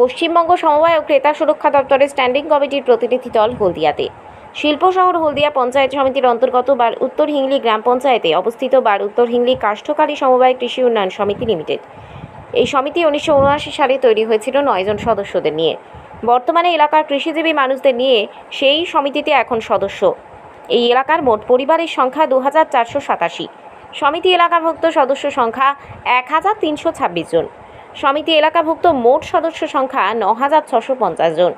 পশ্চিমবঙ্গ সমবায় ও ক্রেতা সুরক্ষা দপ্তরের স্ট্যান্ডিং কমিটির প্রতিনিধি দল হলদিয়াতে। শিল্প শহর হলদিয়া পঞ্চায়েত সমিতির অন্তর্গত বার উত্তর হিংলি গ্রাম পঞ্চায়েতে অবস্থিত বার উত্তর হিংলি কাষ্ঠকালী সমবায় কৃষি উন্নয়ন সমিতি লিমিটেড। এই সমিতি উনিশশো উনআশি সালে তৈরি হয়েছিল নয়জন সদস্যদের নিয়ে। বর্তমানে এলাকার কৃষিজীবী মানুষদের নিয়ে সেই সমিতিতে এখন সদস্য। এই এলাকার মোট পরিবারের সংখ্যা দু হাজার চারশো সাতাশি। সমিতি এলাকাভুক্ত সদস্য সংখ্যা এক হাজার তিনশো ছাব্বিশ জন। সমিতি এলাকাভুক্ত মোট সদস্য সংখ্যা ন হাজার ছশো পঞ্চাশ জন।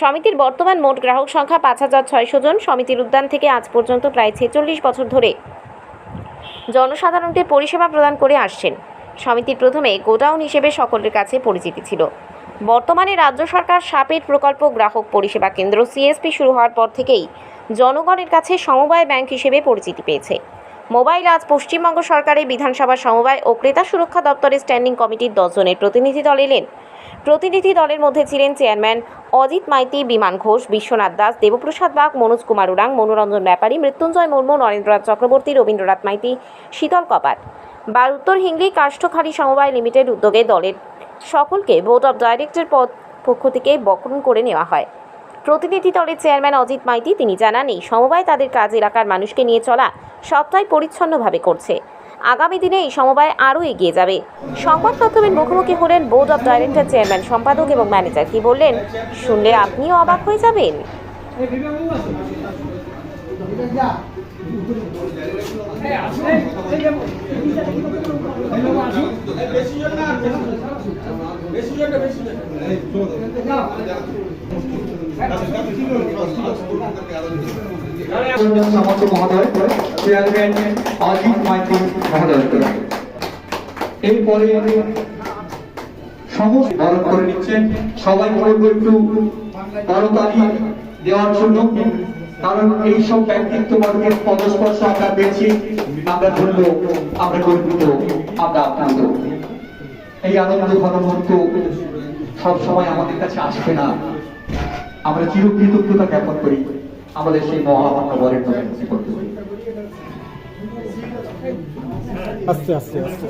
সমিতির বর্তমান মোট গ্রাহক সংখ্যা পাঁচ হাজার ছয়শো জন। সমিতির উদ্যান থেকে আজ পর্যন্ত প্রায় ছেচল্লিশ বছর ধরে জনসাধারণকে পরিষেবা প্রদান করে আসছেন। সমিতির প্রথমে গোডাউন হিসেবে সকলের কাছে পরিচিতি ছিল। বর্তমানে রাজ্য সরকার সাপের প্রকল্প গ্রাহক পরিষেবা কেন্দ্র, সিএসপি শুরু হওয়ার পর থেকেই জনগণের কাছে সমবায় ব্যাংক হিসেবে পরিচিতি পেয়েছে। মোবাইল আজ পশ্চিমবঙ্গ সরকারের বিধানসভা সমবায় ও ক্রেতা সুরক্ষা দপ্তরের স্ট্যান্ডিং কমিটির দশজনের প্রতিনিধি দল এলেন। প্রতিনিধি দলের মধ্যে ছিলেন চেয়ারম্যান অজিত মাইতি, বিমান ঘোষ, বিশ্বনাথ দাস, দেবপ্রসাদ বাগ, মনোজ কুমার উরাং মনোরঞ্জন ব্যাপারী, মৃত্যুঞ্জয় মুর্মু, নরেন্দ্রনাথ চক্রবর্তী, রবীন্দ্রনাথ মাইতি, শীতল কপাট। বার উত্তর হিংলি কাষ্ঠখালী সমবায় লিমিটেড উদ্যোগে দলের সকলকে বোর্ড অব ডাইরেক্টর পদ পক্ষ থেকে বরণ করে নেওয়া হয়। প্রতিনিধি দলের চেয়ারম্যান অজিত মাইতি তিনি জানান এই সমবায় তাদের কাজ এলাকার মানুষকে নিয়ে চলা সবটাই পরিচ্ছন্নভাবে করছে আগামী দিনে এই সমবায় আরও এগিয়ে যাবে সংবাদ মাধ্যমের মুখোমুখি হলেন বোর্ড অব ডাইরেক্টর চেয়ারম্যান সম্পাদক এবং ম্যানেজার কি বললেন শুনলে আপনিও অবাক হয়ে যাবেন সমস্ত মাইতি মহোদয়। এরপরে সমস্ত বরণ করে নিচ্ছেন। সবাই বলব একটু দেওয়ার জন্য, কারণ এইসব ব্যক্তিত্ব পদস্পর্শ আমরা পেয়েছি। আমরা ধন্য, আমরা গর্বিত, আমরা আপ্রান্ত। এই আনন্দ ঘনমুহূর্ত সব সময় আমাদের কাছে আসবে না। আমরা চিরকৃতজ্ঞতা জ্ঞাপন করি। আমাদের সেই মহামান্য বরেণ্য করতে পারি আস্তে আস্তে আস্তে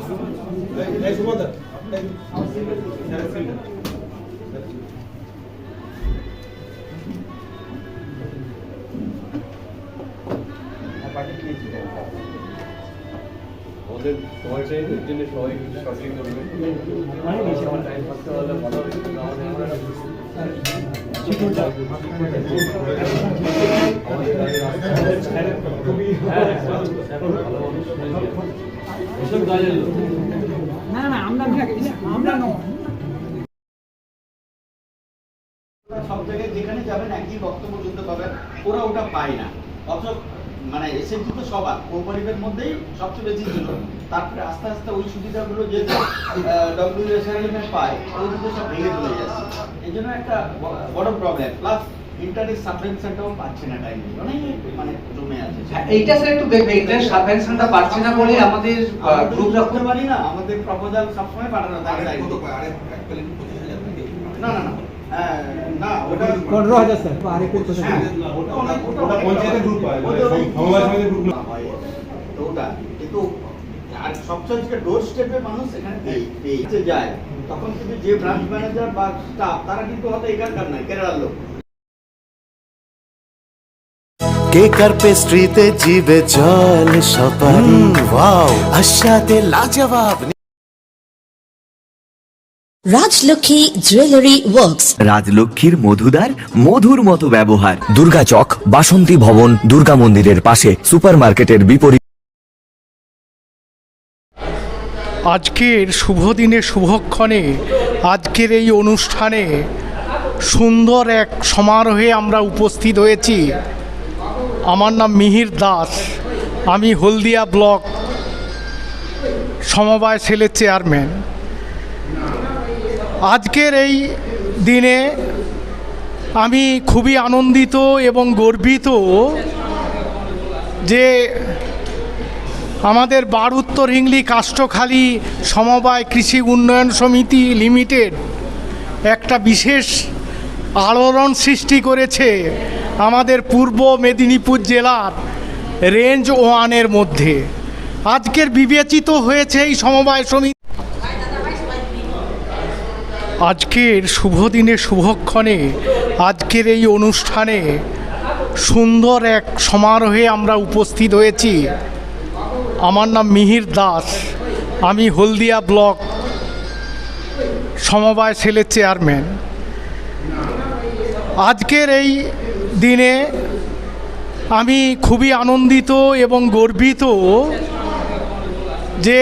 আমাদের সময় চাই এর জন্য সবাই আমাদের আমরা এসব সব জায়গায় যেখানে যাবেন একই বক্তব্য শুনতে পাবেন ওরা ওটা পায় না। অথচ মানে তো সবার কোঅপারেটিভের মধ্যেই সবচেয়ে বেশি ছিল। তারপরে আস্তে আস্তে ওই সুবিধাগুলো যে ডব্লিউএসআরএম পায় সব ভেঙে চলে যাচ্ছে। এই জন্য একটা বড় প্রবলেম প্লাস ইন্টারনেট সাবভেনশনটাও পাচ্ছে না টাইমে অনেক মানে জমে আছে। হ্যাঁ, এইটা স্যার একটু দেখবে ইন্টারেস্ট সাবভেনশনটা পাচ্ছে না বলে আমাদের গ্রুপ গ্রুপ রাখতে পারি না আমাদের প্রপোজাল সবসময় পাঠানো থাকে। না না না। পনেরো হাজার স্যার কোথায় হ্যাঁ, ওটা কিন্তু আর সবচেয়ে ডোর স্টেপে মানুষ এখানে পেয়ে- পেয়ে যায় তখন কিন্তু যে ব্রাঞ্চ ম্যানেজার বা স্টাফ তারা কিন্তু হয়তো এখানকার নয় কেরালার লোক। কেক আর পেস্ট্রিতে জিবে জল সপারি ওয়াও আশাতে লাজবাব রাজলক্ষ্মী জুয়েলারি ওয়ার্কস রাজলক্ষ্মীর মধুদার মধুর মতো ব্যবহার। দুর্গা চক বাসন্তী ভবন দুর্গা মন্দিরের পাশে সুপারমার্কেটের বিপরীত আজকের শুভ দিনে শুভক্ষণে আজকের এই অনুষ্ঠানে সুন্দর এক সমারোহে আমরা উপস্থিত হয়েছি। আমার নাম মিহির দাস। আমি হলদিয়া ব্লক সমবায় সেলের চেয়ারম্যান। আজকের এই দিনে আমি খুবই আনন্দিত এবং গর্বিত যে আমাদের বার উত্তর হিংলি কাষ্ঠখালী সমবায় কৃষি উন্নয়ন সমিতি লিমিটেড একটা বিশেষ আলোড়ন সৃষ্টি করেছে আমাদের পূর্ব মেদিনীপুর জেলার রেঞ্জ ওয়ানের মধ্যে। আজকের বিবেচিত হয়েছে এই সমবায় সমিতি আজকের শুভ দিনে শুভক্ষণে, আজকের এই অনুষ্ঠানে সুন্দর এক সমারোহে আমরা উপস্থিত হয়েছি। আমার নাম মিহির দাস, আমি হলদিয়া ব্লক সমবায় সেলের চেয়ারম্যান। আজকের এই দিনে আমি খুবই আনন্দিত এবং গর্বিত যে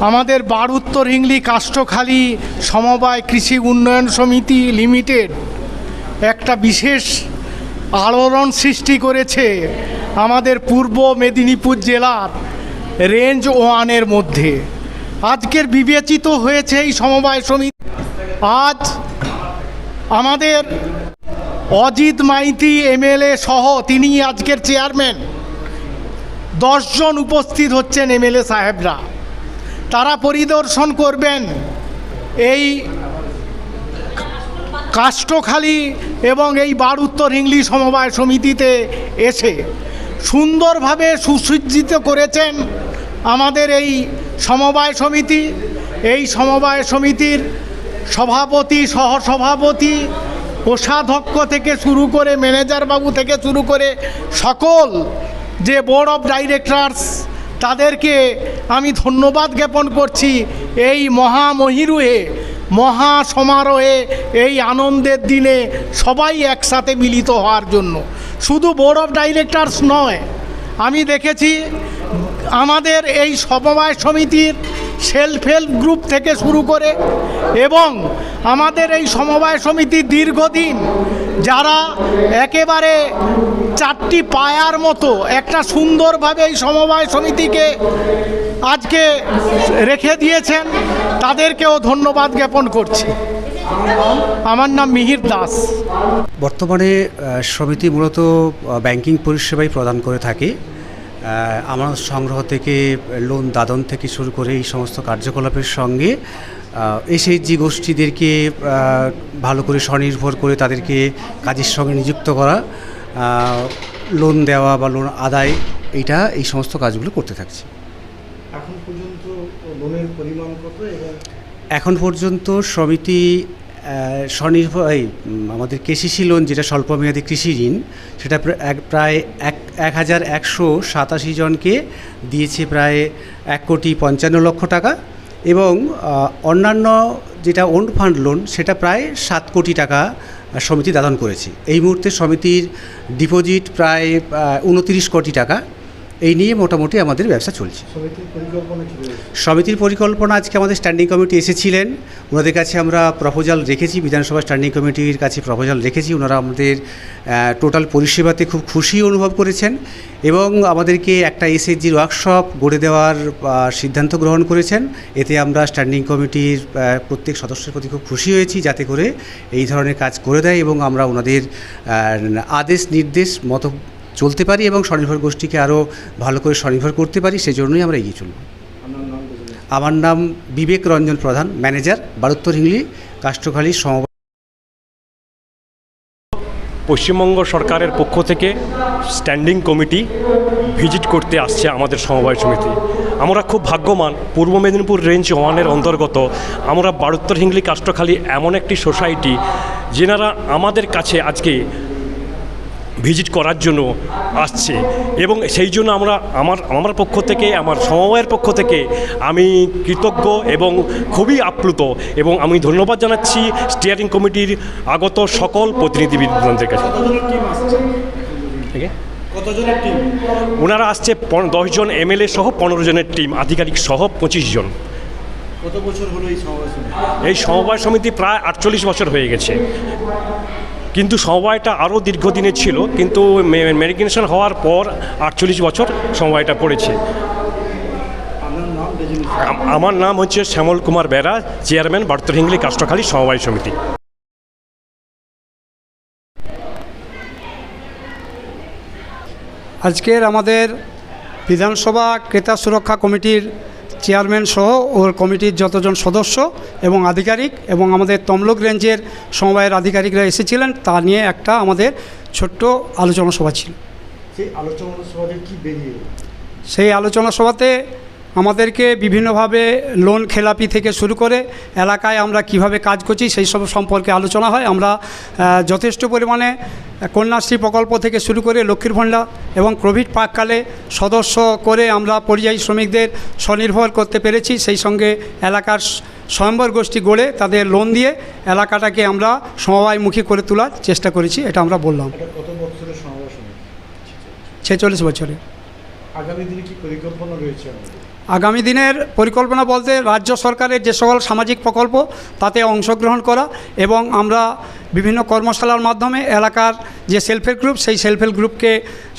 আমাদের বারুত্তর হিংলি কাষ্ঠখালী সমবায় কৃষি উন্নয়ন সমিতি লিমিটেড একটা বিশেষ আলোড়ন সৃষ্টি করেছে আমাদের পূর্ব মেদিনীপুর জেলার রেঞ্জ ওয়ানের মধ্যে। আজকের বিবেচিত হয়েছে এই সমবায় সমিতি। আজ আমাদের অজিত মাইতি এমএলএ সহ তিনি আজকের চেয়ারম্যান। দশজন উপস্থিত হচ্ছেন এমএলএ সাহেবরা। তারা পরিদর্শন করবেন। এই কাষ্ঠখালী এবং এই বারুত্তর হিংলি সমবায় সমিতিতে এসে সুন্দরভাবে সুসজ্জিত করেছেন আমাদের এই সমবায় সমিতি। এই সমবায় সমিতির সভাপতি, সহসভাপতি, কোষাধ্যক্ষ থেকে শুরু করে ম্যানেজার বাবু থেকে শুরু করে সকল যে বোর্ড অফ ডাইরেক্টরস তাদেরকে আমি ধন্যবাদ জ্ঞাপন করছি এই মহামহিরুহে মহা সমারোহে এই আনন্দের দিনে সবাই একসাথে মিলিত হওয়ার জন্য। শুধু বোর্ড অফ ডাইরেক্টরস নয়, আমি দেখেছি আমাদের এই সমবায় সমিতির সেলফ হেল্প গ্রুপ থেকে শুরু করে এবং আমাদের এই সমবায় সমিতি দীর্ঘদিন যারা একেবারে চারটি পায়ার মতো একটা সুন্দরভাবে এই সমবায় সমিতিকে আজকে রেখে দিয়েছেন, তাদেরকেও ধন্যবাদ জ্ঞাপন করছি। আমার নাম মিহির দাস। বর্তমানে সমিতি মূলত ব্যাংকিং পরিষেবাই প্রদান করে থাকে। আমার সংগ্রহ থেকে লোন দাদন থেকে শুরু করে এই সমস্ত কার্যকলাপের সঙ্গে এসএইচজি গোষ্ঠীদেরকে ভালো করে স্বনির্ভর করে তাদেরকে কাজের সঙ্গে নিযুক্ত করা লোন দেওয়া বা লোন আদায় এটা এই সমস্ত কাজগুলো করতে থাকছে। পরিমাণ কত? এখন পর্যন্ত সমিতি স্বনির্ভর, এই আমাদের কেসিসি লোন যেটা স্বল্পমেয়াদী কৃষি ঋণ, সেটা প্রায় এক এক হাজার একশো সাতাশি জনকে দিয়েছে প্রায় এক কোটি পঞ্চান্ন লক্ষ টাকা এবং অন্যান্য যেটা ওন ফান্ড লোন সেটা প্রায় সাত কোটি টাকা সমিতি দাদন করেছে। এই মুহূর্তে সমিতির ডিপোজিট প্রায় উনত্রিশ কোটি টাকা। এই নিয়ে মোটামুটি আমাদের ব্যবসা চলছে। সমিতির পরিকল্পনা আজকে আমাদের স্ট্যান্ডিং কমিটি এসেছিলেন। ওনাদের কাছে আমরা প্রপোজাল রেখেছি, বিধানসভা স্ট্যান্ডিং কমিটির কাছে প্রপোজাল রেখেছি। ওনারা আমাদের টোটাল পরিষেবাতে খুব খুশি অনুভব করেছেন এবং আমাদেরকে একটা এসএইচজির ওয়ার্কশপ গড়ে দেওয়ার সিদ্ধান্ত গ্রহণ করেছেন। এতে আমরা স্ট্যান্ডিং কমিটির প্রত্যেক সদস্যের প্রতি খুব খুশি হয়েছি যাতে করে এই ধরনের কাজ করে দেয় এবং আমরা ওনাদের আদেশ, নির্দেশ, মতো চলতে পারি এবং স্বনির্ভর গোষ্ঠীকে আরও ভালো করে স্বনির্ভর করতে পারি সেজন্যই আমরা এগিয়ে চলব। আমার নাম বিবেক রঞ্জন প্রধান ম্যানেজার বারুত্তর হিংলি কাষ্ঠখালী সমবায় পশ্চিমবঙ্গ সরকারের পক্ষ থেকে স্ট্যান্ডিং কমিটি ভিজিট করতে আসছে আমাদের সমবায় সমিতি। আমরা খুব ভাগ্যমান পূর্ব মেদিনীপুর রেঞ্জ ওয়ানের অন্তর্গত আমরা বারুত্তর হিংলি কাষ্টখালী এমন একটি সোসাইটি যেনারা আমাদের কাছে আজকে ভিজিট করার জন্য আসছে। এবং সেই জন্য আমরা আমার আমার পক্ষ থেকে আমার সমবায়ের পক্ষ থেকে আমি কৃতজ্ঞ এবং খুবই আপ্লুত এবং আমি ধন্যবাদ জানাচ্ছি স্টিয়ারিং কমিটির আগত সকল প্রতিনিধিবৃন্দদের কাছে। ঠিক আছে? কতজনের টিম? ওনারা আসছে দশজন এমএলএ সহ পনেরো জনের টিম আধিকারিক সহ পঁচিশ জন। কত বছর হলো এই সমাবেশ এই সমবায় সমিতি প্রায় আটচল্লিশ বছর হয়ে গেছে। কিন্তু সমবায়টা আরও দীর্ঘদিনের ছিল, কিন্তু মেডিকেশন হওয়ার পর আটচল্লিশ বছর সমবায়টা পড়েছে। আমার নাম হচ্ছে শ্যামল কুমার বেরা, চেয়ারম্যান বার্তর হিংলি কাষ্টখালী সমবায় সমিতি। আজকের আমাদের বিধানসভা ক্রেতা সুরক্ষা কমিটির চেয়ারম্যান সহ ওর কমিটির যতজন সদস্য এবং আধিকারিক এবং আমাদের তমলুক রেঞ্জের সমবায়ের আধিকারিকরা এসেছিলেন তা নিয়ে একটা আমাদের ছোট্ট আলোচনা সভা ছিল। সেই আলোচনা সভাতে কি বেরিয়ে সেই আলোচনা সভাতে আমাদেরকে বিভিন্নভাবে লোন খেলাপি থেকে শুরু করে এলাকায় আমরা কীভাবে কাজ করছি সেই সব সম্পর্কে আলোচনা হয়। আমরা যথেষ্ট পরিমাণে কন্যাশ্রী প্রকল্প থেকে শুরু করে লক্ষ্মীর ভাণ্ডার এবং কোভিড পাককালে সদস্য করে আমরা পরিযায়ী শ্রমিকদের স্বনির্ভর করতে পেরেছি। সেই সঙ্গে এলাকার স্বয়ম্বর গোষ্ঠী গড়ে তাদের লোন দিয়ে এলাকাটাকে আমরা সমবায়মুখী করে তোলার চেষ্টা করেছি এটা আমরা বললাম? ছেচল্লিশ বছরে। আগামী দিনে কি পরিকল্পনা রয়েছে আগামী দিনের পরিকল্পনা বলতে রাজ্য সরকারের যে সকল সামাজিক প্রকল্প তাতে অংশগ্রহণ করা এবং আমরা বিভিন্ন কর্মশালার মাধ্যমে এলাকার যে সেলফ হেল্প গ্রুপ সেই সেলফ হেল্প গ্রুপকে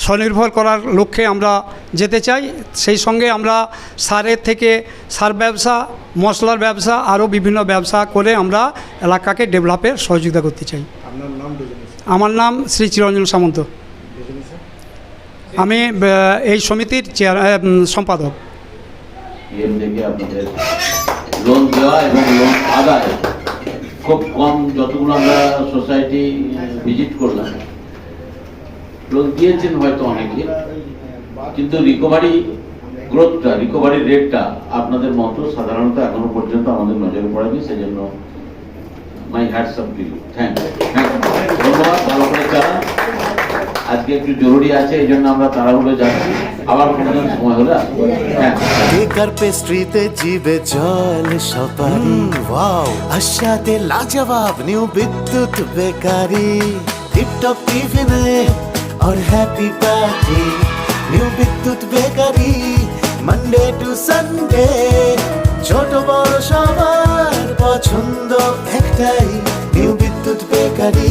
স্বনির্ভর করার লক্ষ্যে আমরা যেতে চাই। সেই সঙ্গে আমরা সারের থেকে সার ব্যবসা মশলার ব্যবসা আরও বিভিন্ন ব্যবসা করে আমরা এলাকাকে ডেভেলপের সহযোগিতা করতে চাই। আমার নাম শ্রী চিরঞ্জন সামন্ত। আমি এই সমিতির চেয়ার সম্পাদক। পিএম থেকে আপনাদের লোন দেওয়া এবং লোন আদায় খুব কম যতগুলো আমরা সোসাইটি ভিজিট করলাম। লোন দিয়েছেন হয়তো অনেকে, কিন্তু রিকভারি গ্রোথটা রিকভারি রেটটা আপনাদের মতো সাধারণত এখনও পর্যন্ত আমাদের নজরে পড়েনি, সেজন্য my hats off you thank ধন্যবাদ, ভালো করে চালান আজকে একটু জরুরি আছে এই জন্য আমরা তাড়াহুড়ো যাচ্ছি আবার কোনোদিন সময় হলে আসবো হ্যাঁ কেকার পেস্ট্রিতে জিবে জল সপারি ওয়াও আশাতে লাজবাব নিউ বিদ্যুৎ বেকারি টিপটপ টিফিনে और happy party new Bidyut bakery Monday to Sunday ছোট বড় সবার পছন্দ একটাই নিউ বিদ্যুৎ বেকারি